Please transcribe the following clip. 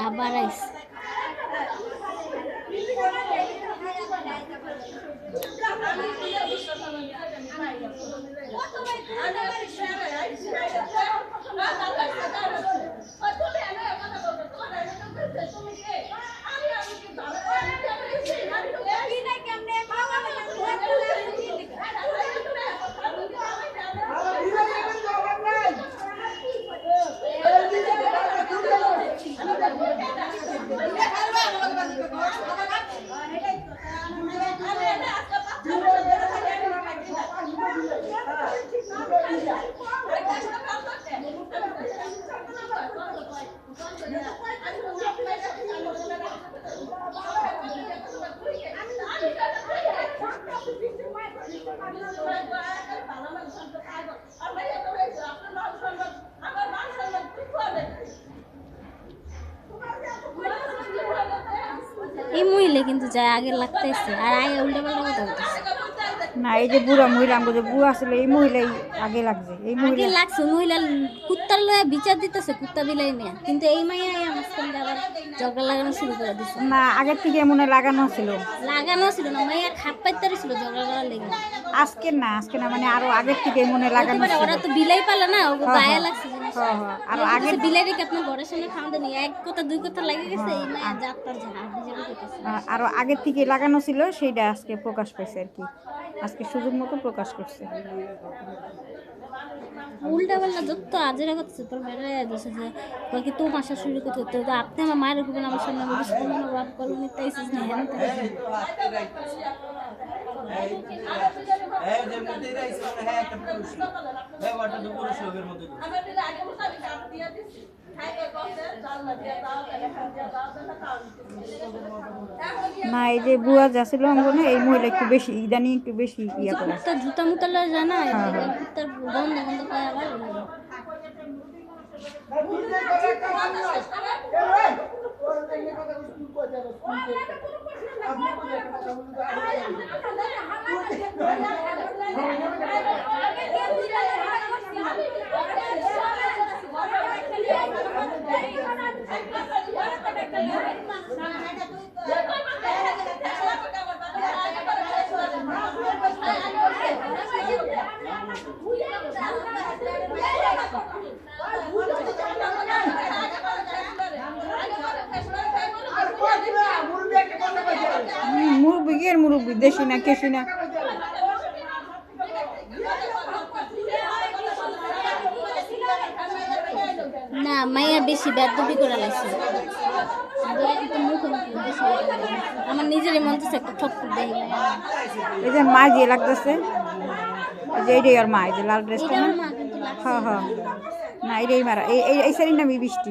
আবার আইস এই মহিলা কিন্তু যায় আগে লাগতেছে আর আগে উল্টা পাল্টা কথা বলতেছে না এই যে বুড়া মহিলা আমগো যে বুড়া আসলে এই মহিলাই আগে লাগছে এই আগে মহিলা। লাগছে মহিলা কুত্তার লয়ে বিচার দিতেছে কুত্তা বিলাই নিয়ে। কিন্তু এই মাইয়া এই মাঝখান দিয়ে আবার ঝগড়া লাগানো শুরু করে দিছে। না আগের থেকে মনে হয় লাগানো ছিল। লাগানো ছিল না মাইয়া খাপ পাইতে ছিল ঝগড়া করার লেগে। আজকে না আজকে না মানে আরও আগের থেকে মনে হয় লাগানো এবারে ছিল। ওরা তো বিলাই পালে না হ্যাঁ, গায়ে হ্যাঁ। লাগছে জিনিস হ্যাঁ, হ্যাঁ। আরও আগে আগের বিলাই রেখে আপনার ঘরের সামনে খাওয়া দেন এক কথা দুই কথা লাগে গেছে এই মাইয়া যাত্রার ঝাড় হিসেবে করতেছে আরও আগের থেকে লাগানো ছিল সেইটা আজকে প্রকাশ পাইছে আর কি। আজকে সুযোগ মতো প্রকাশ করছে। উল্টা পাল্টা যত আজেরা করতেছে তোর বেড়ে দিছে যে কয় কি তোমার শুরু করতে তো তো আপনি আমার মায়ের করবেন আমার সামনে আমি কিছু বলব না বাপ করব না তাই সিস না হ্যাঁ একটা পুরুষ। ব্যবহারটা তো পুরুষ লোকের মধ্যে না এই যে বুয়া যাচ্ছিল অঙ্গনে এই মহিলা একটু বেশি ইদানি একটু বেশি ইয়া করে তার জুতা মুতালা জানা কুত্তার গন্ধ গন্ধ পায় আবার এর মুরব্বি দেশি না কেশি না। না মাইয়া বেশি বেদবি করে লাগছে আমার নিজেরই মন চাচ্ছে একটা ঠক দেয় এই যে মা যে লাগতেছে এই যে এইটাই আর মা এই যে লাল ড্রেসটা না? মা কিন্তু হ্যাঁ হ্যাঁ। না এটাই মারা। এই এই এই শাড়ির নামই বৃষ্টি।